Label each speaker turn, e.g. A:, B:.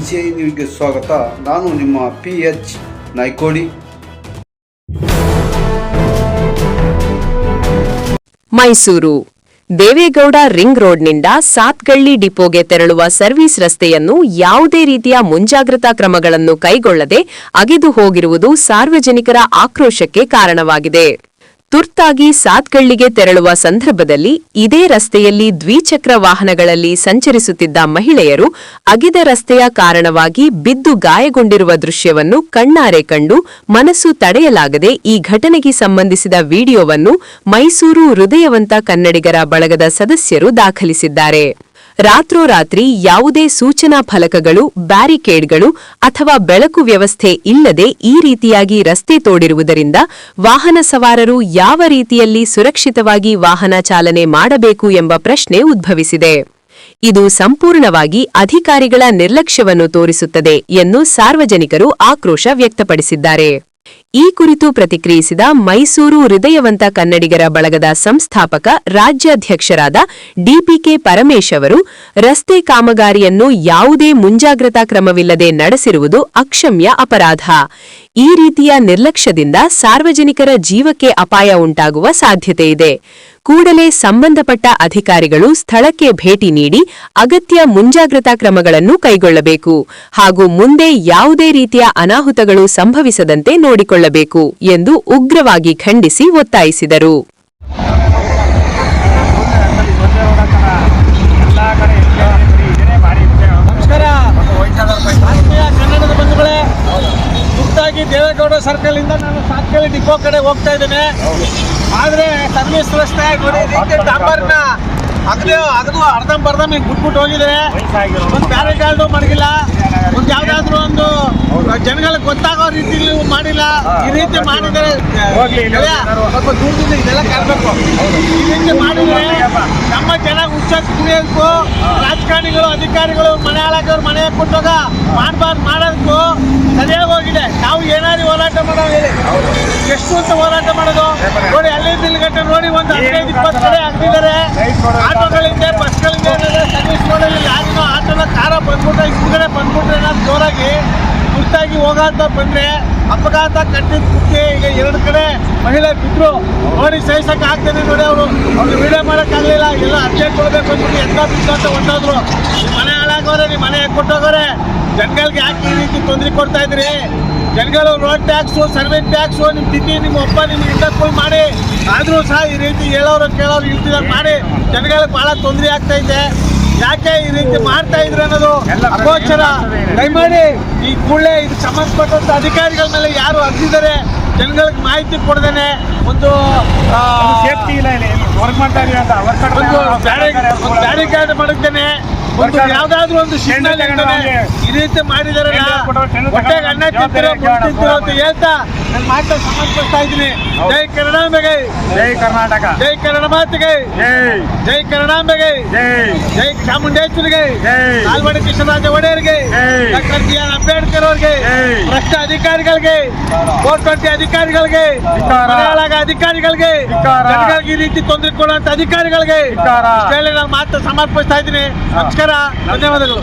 A: N ನ್ಯೂಸ್ಗೆ ಸ್ವಾಗತ. ನಾನು ನಿಮ್ಮ P H Naykodi.
B: Mysuru. Devegowda ring ರೋಡ್ನಿಂದ Sathagalli ಡಿಪೋಗೆ ತೆರಳುವ ಸರ್ವಿಸ್ ರಸ್ತೆಯನ್ನು ಯಾವುದೇ ರೀತಿಯ ಮುಂಜಾಗ್ರತಾ ಕ್ರಮಗಳನ್ನು ಕೈಗೊಳ್ಳದೆ ಅಗೆದು ಹೋಗಿರುವುದು ಸಾರ್ವಜನಿಕರ ಆಕ್ರೋಶಕ್ಕೆ ಕಾರಣವಾಗಿದೆ. ತುರ್ತಾಗಿ ಸಾತ್ಗಳ್ಳಿಗೆ ತೆರಳುವ ಸಂದರ್ಭದಲ್ಲಿ ಇದೇ ರಸ್ತೆಯಲ್ಲಿ ದ್ವಿಚಕ್ರ ವಾಹನಗಳಲ್ಲಿ ಸಂಚರಿಸುತ್ತಿದ್ದ ಮಹಿಳೆಯರು ಅಗಿದ ರಸ್ತೆಯ ಕಾರಣವಾಗಿ ಬಿದ್ದು ಗಾಯಗೊಂಡಿರುವ ದೃಶ್ಯವನ್ನು ಕಣ್ಣಾರೆ ಕಂಡು ಮನಸ್ಸು ತಡೆಯಲಾಗದೆ ಈ ಘಟನೆಗೆ ಸಂಬಂಧಿಸಿದ ವಿಡಿಯೋವನ್ನು ಮೈಸೂರು ಹೃದಯವಂತ ಕನ್ನಡಿಗರ ಬಳಗದ ಸದಸ್ಯರು ದಾಖಲಿಸಿದ್ದಾರೆ. ರಾತ್ರೋರಾತ್ರಿ ಯಾವುದೇ ಸೂಚನಾ ಫಲಕಗಳು, ಬ್ಯಾರಿಕೇಡ್ಗಳು ಅಥವಾ ಬೆಳಕು ವ್ಯವಸ್ಥೆ ಇಲ್ಲದೆ ಈ ರೀತಿಯಾಗಿ ರಸ್ತೆ ತೋಡಿರುವುದರಿಂದ ವಾಹನ ಸವಾರರು ಯಾವ ರೀತಿಯಲ್ಲಿ ಸುರಕ್ಷಿತವಾಗಿ ವಾಹನ ಚಾಲನೆ ಮಾಡಬೇಕು ಎಂಬ ಪ್ರಶ್ನೆ ಉದ್ಭವಿಸಿದೆ. ಇದು ಸಂಪೂರ್ಣವಾಗಿ ಅಧಿಕಾರಿಗಳ ನಿರ್ಲಕ್ಷ್ಯವನ್ನು ತೋರಿಸುತ್ತದೆ ಎಂದು ಸಾರ್ವಜನಿಕರು ಆಕ್ರೋಶ ವ್ಯಕ್ತಪಡಿಸಿದ್ದಾರೆ. ಈ ಕುರಿತು ಪ್ರತಿಕ್ರಿಯಿಸಿದ ಮೈಸೂರು ಹೃದಯವಂತ ಕನ್ನಡಿಗರ ಬಳಗದ ಸಂಸ್ಥಾಪಕ, ರಾಜ್ಯಾಧ್ಯಕ್ಷರಾದ ಡಿಪಿಕೆ ಪರಮೇಶ್ ಅವರು, ರಸ್ತೆ ಕಾಮಗಾರಿಯನ್ನು ಯಾವುದೇ ಮುಂಜಾಗ್ರತಾ ಕ್ರಮವಿಲ್ಲದೆ ನಡೆಸಿರುವುದು ಅಕ್ಷಮ್ಯ ಅಪರಾಧ. ಈ ರೀತಿಯ ನಿರ್ಲಕ್ಷ್ಯದಿಂದ ಸಾರ್ವಜನಿಕರ ಜೀವಕ್ಕೆ ಅಪಾಯ ಉಂಟಾಗುವ ಸಾಧ್ಯತೆಯಿದೆ ಕೂಡಲೇ ಸಂಬಂಧಪಟ್ಟ ಅಧಿಕಾರಿಗಳು ಸ್ಥಳಕ್ಕೆ ಭೇಟಿ ನೀಡಿ ಅಗತ್ಯ ಮುಂಜಾಗ್ರತಾ ಕ್ರಮಗಳನ್ನು ಕೈಗೊಳ್ಳಬೇಕು ಹಾಗೂ ಮುಂದೆ ಯಾವುದೇ ರೀತಿಯ ಅನಾಹುತಗಳು ಸಂಭವಿಸದಂತೆ ನೋಡಿಕೊಳ್ಳಬೇಕು ಎಂದು ಉಗ್ರವಾಗಿ ಖಂಡಿಸಿ ಒತ್ತಾಯಿಸಿದರು.
C: ದೇವೇಗೌಡ ಸರ್ಕಲ್ ಇಂದ ನಾನು ಸಾತ್ಕಳಿ ಡಿಪೋ ಕಡೆ ಹೋಗ್ತಾ ಇದ್ದೇನೆ. ಆದ್ರೆ ಸರ್ವಿಸ್ ರೀತಿ ಡಾಂಬರ್ನ ಅಗದು ಅಗದು ಅರ್ಧಂಬರ್ಧ ಹಿಂಗ್ ಬಿಟ್ಬಿಟ್ಟು ಹೋಗಿದ್ರೆ ಒಂದು ಬ್ಯಾರಿಕಾರ್ಡು ಮಡಗಿಲ್ಲ ಒಂದು ಯಾವ್ದಾದ್ರು ಒಂದು ಜನಗಳಿಗೆ ಗೊತ್ತಾಗೋ ರೀತಿಲಿ ಮಾಡಿಲ್ಲ. ಈ ರೀತಿ ಮಾಡಿದ್ರೆ ಸ್ವಲ್ಪ ದೂರದಿಂದ ಇದೆಲ್ಲ ಕಾಣಬೇಕು. ಈ ರೀತಿ ಮಾಡಿದ್ರೆ ನಮ್ಮ ಜನ ಹುಚ್ಚಕ್ ಕುಡಿಯೋದಕ್ಕೂ ರಾಜಕಾರಣಿಗಳು ಅಧಿಕಾರಿಗಳು ಮನೆ ಹಾಳಾಗೋರು ಮನೆ ಕೊಟ್ಟಾಗ ಮಾಡಬಾರ್ದು ಮಾಡೋದಕ್ಕೂ ಮಾಡೋದು ಎಷ್ಟು ಅಂತ ಹೋರಾಟ ಮಾಡೋದು? ನೋಡಿ ಅಲ್ಲಿ ಇಲ್ಲಿಗಂಟ ನೋಡಿ, ಒಂದು ಹದಿನೈದು, ಇಪ್ಪತ್ತು ಕಡೆ ಆಗ್ತಿದ್ದಾರೆ ಆಟೋಗಳಿಂದ, ಬಸ್ಗಳಿಂದ ಸರ್ವಿಸ್ ರೋಡಲ್ಲಿ ಯಾರಿನೋ ಆಟೋನ ಕಾರ ಬಂದ್ಬಿಟ್ರೆ, ಹಿಂದ್ಗಡೆ ಬಂದ್ಬಿಟ್ರೆ ಏನಾದ್ರು ಜೋರಾಗಿ ತುರ್ತಾಗಿ ಹೋಗಾತ ಬಂದ್ರೆ ಅಪಘಾತ ಕಟ್ಟಿದ ಕುಕ್ಕೆ. ಈಗ ಎರಡು ಕಡೆ ಮಹಿಳೆ ಬಿದ್ರು. ನೋಡಿ, ಸಹಿಸಕ್ಕೆ ಆಗ್ತದೆ ನೋಡಿ ಅವರು. ಅವ್ರಿಗೆ ವಿಡಿಯೋ ಮಾಡೋಕ್ಕಾಗಲಿಲ್ಲ ಎಲ್ಲ ಅರ್ಜೆಂಟ್ ಕೊಡಬೇಕು ಅಂದ್ಬಿಟ್ಟು ಎಂತ ಬಿದ್ದು ಅಂತ ಹೊಂಟೋದ್ರು. ನಿಮ್ಮ ಮನೆ ಹಾಳಾಗೋರೆ, ನಿಮ್ಮ ಮನೆ ಕೊಟ್ಟೋಗೋರೆ? ಜನಗಳಿಗೆ ಯಾಕೆ ಈ ರೀತಿ ತೊಂದರೆ ಕೊಡ್ತಾ ಇದ್ರಿ ಜನಗಳು ರೋಡ್ ಟ್ಯಾಕ್ಸು ಸರ್ವಿಸ್ ಟ್ಯಾಕ್ಸು ನಿಮ್ಮ ತಿಂಡಿ, ನಿಮ್ಮ ಒಪ್ಪ ನಿಮ್ಗೆ ಇಂಡಕ್ಗಳು ಮಾಡಿ. ಆದರೂ ಸಹ ಈ ರೀತಿ ಹೇಳೋರು ಕೇಳೋರು ಇಲ್ತಿದಾಗ ಮಾಡಿ. ಜನಗಳಿಗೆ ಭಾಳ ತೊಂದರೆ ಆಗ್ತಾ ಇದೆ. ಯಾಕೆ ಈ ರೀತಿ ಮಾಡ್ತಾ ಇದ್ರು ಅನ್ನೋದು ಅಗೋಚರ. ದಯಮಾಡಿ ಈ ಕೂಡಲೇ ಇದು ಸಂಬಂಧಪಟ್ಟಂತ ಅಧಿಕಾರಿಗಳ ಮೇಲೆ ಯಾರು ಅರ್ಜಿದ್ದಾರೆ ಜನಗಳಿಗೆ ಮಾಹಿತಿ ಕೊಡದೇನೆ ಒಂದು
D: ಸೇಫ್ಟಿ ಇಲ್ಲ ವರ್ಕ್
C: ಒಂದು ಬ್ಯಾರಿಕೇಡ್ ಮಾಡುತ್ತೇನೆ ಒಂದು ಯಾವ್ದಾದ್ರು ಒಂದು ಸಿಗ್ನಲ್ ಈ ರೀತಿ ಮಾಡಿದಾರೆ ಹೊಟ್ಟೆಗೆ ಅಣ್ಣ ತಿಂತಿರೋ ತಿಂತಿರೋ ಅಂತ ಹೇಳ್ತಾ ನಾನು ಮಾತ್ರ ಸಮರ್ಪಿಸ್ತಾ ಇದ್ದೀನಿ. ಜೈ ಕರ್ನಾಟಕ.
D: ಜೈ ಕರ್ನಾಟಕ.
C: ಜೈ ಕನ್ನಡ ಮಾತಿಗೆ.
D: ಜೈ.
C: ಕನ್ನಡ ಚಾಮುಂಡೇಶ್ವರಿಗೆ. ನಾಲ್ವಡಿ ಕೃಷ್ಣರಾಜ ಒಡೆಯರ್ಗೆ. ಡಾಕ್ಟರ್ ಬಿ ಆರ್ ಅಂಬೇಡ್ಕರ್ ಅವ್ರಿಗೆ. ಭ್ರಷ್ಟ ಅಧಿಕಾರಿಗಳಿಗೆ ಕೋರ್ಟ್ ಟ್ವೆಂಟಿ ಅಧಿಕಾರಿಗಳಿಗೆ. ಅಧಿಕಾರಿಗಳಿಗೆ ಈ ರೀತಿ ತೊಂದರೆ ಕೊಡುವಂತ ಅಧಿಕಾರಿಗಳಿಗೆ ಮಾತ್ರ ನಾನು ಮಾತು ಸಮರ್ಪಿಸ್ತಾ ಇದ್ದೀನಿ. ನಮಸ್ಕಾರ. ಧನ್ಯವಾದಗಳು.